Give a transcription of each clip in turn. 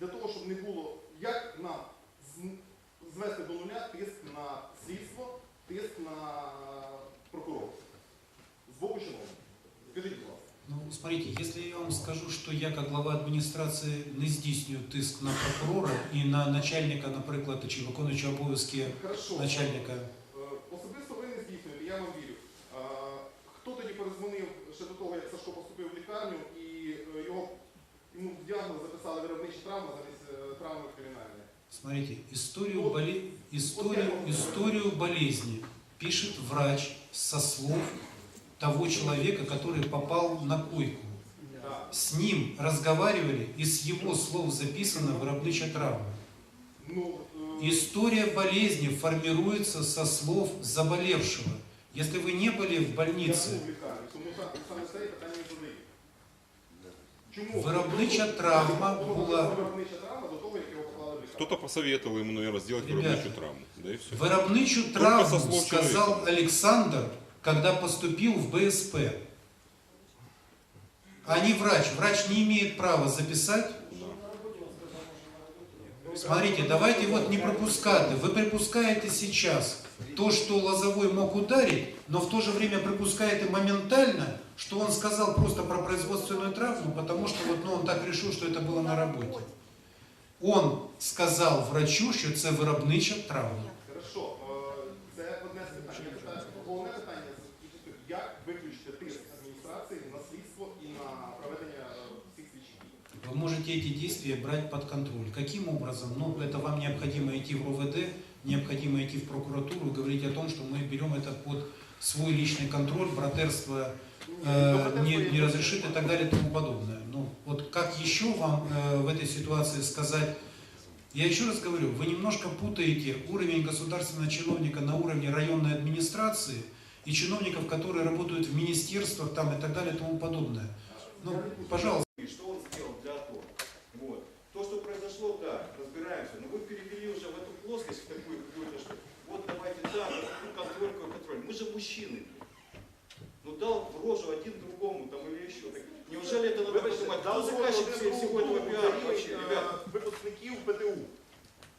для того, щоб не було, як нам з- звести до нуля тиск на слідство, тиск на прокурора з боку чиновників. Скажіть, будь ласка. Ну, смотрите, если я вам скажу, что я, как глава адміністрації, не здійснюю тиск на прокурора і на начальника, наприклад, чи виконуючого обов'язки Хорошо. начальника. Е, Особисто ви не здійснюєте, я вам вірю. А, Хто тоді перезвонив ще до того, як Сашко поступив в лікарню і е, його йому в діагноз записали виробничі травми замість е, травми кримінальної? Смотрите, историю, Вот- боле... историю, вот я- историю болезни пишет врач со слов того человека, который попал на койку. Да. С ним разговаривали, и с его слов записана виробнича травма. Ну, е, История болезни формируется со слов заболевшего. Если вы не были в я больнице, Чому? Виробнича травма Чому була- Виробнича травма до того, як його поклали в лікарню. Кто-то посоветовал ему, наверное, сделать Ребята. виробничу травму. Да и все. Виробничу со травму слов сказал человека. Александр, когда поступил в БСП. А не врач. Врач не имеет права записать. Смотрите, давайте вот не пропускать. Вы припускаете сейчас то, что Лозовой мог ударить, но в то же время припускаете моментально, что он сказал просто про производственную травму, потому что вот, ну, он так решил, что это было на работе. Он сказал врачу, що це виробнича травма. Хорошо, е, це одне з питань. Я питаю, Головне питання з- як виключити тиск адміністрації на слідство і на проведення е, всіх слідчих дій. Вы можете эти действия брать под контроль. Каким образом? Ну, это вам необходимо идти в РОВД, необходимо идти в прокуратуру и говорить о том, что мы берем это под свой личный контроль, братерство э, не, не разрешит и так далее и тому подобное. Ну, вот как еще вам э, в этой ситуации сказать? Я еще раз говорю, вы немножко путаете уровень государственного чиновника на уровне районной администрации и чиновников, которые работают в министерствах там и так далее и тому подобное. Ну, пожалуйста. И что он сделал для АТО. Вот. То, что произошло, да, разбираемся. Но вы перевели уже в эту плоскость, в такую какую-то, что вот давайте, да, ну, контроль, какой контроль. Мы же мужчины. Ну дал в рожу один другому там или еще. Так, неужели это надо Вибачте, подумать? дав Кто заказчик один всего, всего этого другому пиара рівень, вообще, е, ребята? випускників ПТУ,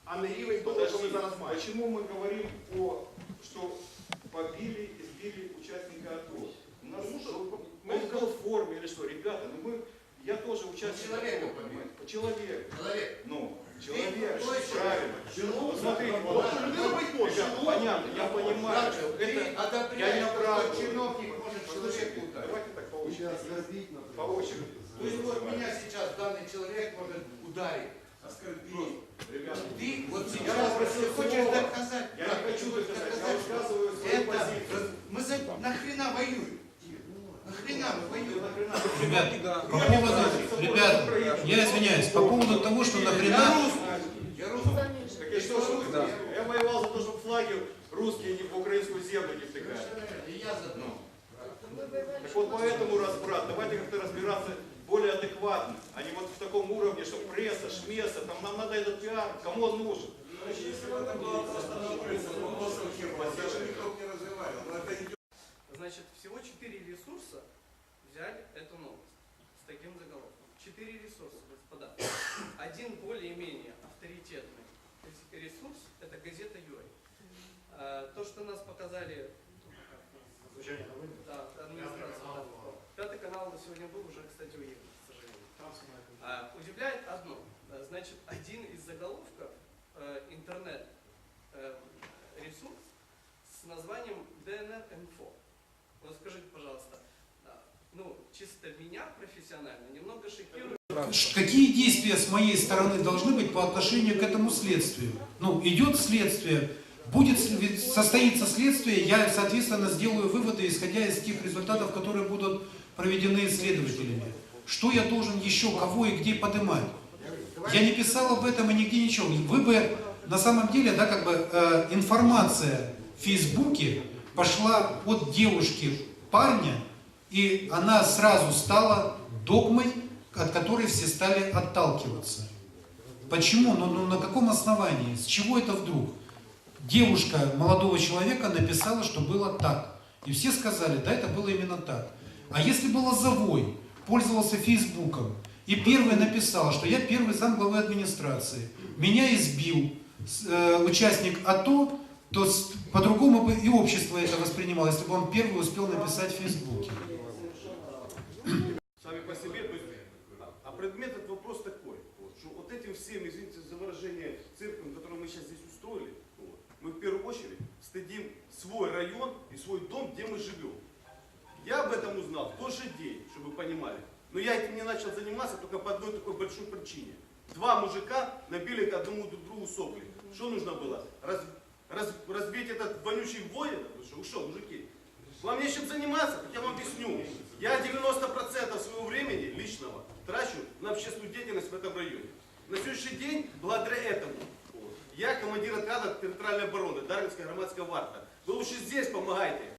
а не рівень того, що ми Подожди, зараз маємо. почему мы говорим о, что побили, избили участника АТО? У нас Потому что что, мы- он был в форме или что? Ребята, ну мы, я тоже участник человека АТО, побили. понимаете? По человеку. Человек. Ну, человек, кто человек? правильно. Вот смотрите, Вот, вот, людина бить може. ребята, понятно, я понимаю, что Ты это... одобряешь, я не что оправдываю. чиновник человека ударить. давайте так по очереди. По очереди. То есть вот меня сейчас данный человек может ударить, оскорбить. Ребята, Ты вот Я сейчас попросил хочешь доказать. я не хочу хочешь доказать, я доказать, высказываю свою это, позицию. мы за, нахрена воюем? Нахрена мы воюем? Ребят, по поводу, ребят, я извиняюсь, по поводу того, что Я нахрена... русский. Я русский. Так и что, что Я воевал за то, чтобы флаги русские не по украинскую землю не втыкали. И я за Ну. Так вот поэтому разбрат, давайте как-то разбираться более адекватно, а не вот в таком уровне, что пресса, шмесса, там нам надо этот пиар, кому он нужен? Значит, всего четыре ресурса взяли эту новость с таким заголовком. Четыре ресурса, господа. Один более-менее авторитетный ресурс – это газета Юрий. А, То, что нас показали да, администрация, да. Пятый канал сегодня был, уже, кстати, уехал, к сожалению. А, Удивляет одно. А, Значит, один из заголовков э, интернет э, ресурс с названием DNR-Info. Вот скажите, пожалуйста, а, ну, чисто меня профессионально немного шокирует. Какие действия с моей стороны должны быть по отношению к этому следствию? Ну, идет следствие, будет состоится следствие, я, соответственно, сделаю выводы, исходя из тех результатов, которые будут проведены исследователями. Что я должен еще, кого и где поднимать? Я не писал об этом и нигде ничего. Вы бы, на самом деле, да, как бы э, информация в Фейсбуке пошла от девушки парня, и она сразу стала догмой, от которой все стали отталкиваться. Почему? Ну, ну на каком основании? С чего это вдруг? Девушка молодого человека написала, что было так. И все сказали, да, это было именно так. А если было завой, пользовался Фейсбуком, и первый написал, что я первый зам главы администрации, меня избил э, участник АТО, то по-другому бы и общество это воспринимало, если бы он первый успел написать в Фейсбуке. сами по себе. А- предмет этот вопрос такой, что вот этим всем, извините за выражение, цирком, который мы сейчас здесь устроили, вот, мы в первую очередь стыдим свой район и свой дом, где мы живем. Я об этом узнал в тот же день, чтобы вы понимали. Но я этим не начал заниматься только по одной такой большой причине. Два мужика набили к одному друг другу сопли. Что нужно было? Раз- раз- разбить этот вонючий воин? Вы что, что, мужики? Вам нечем заниматься? Так я вам объясню. Я 90% своего времени личного трачу на общественную деятельность в этом районе. На сегодняшний день, благодаря этому, я командир отряда территориальной обороны, Дарвинская громадская варта. Вы лучше здесь помогайте,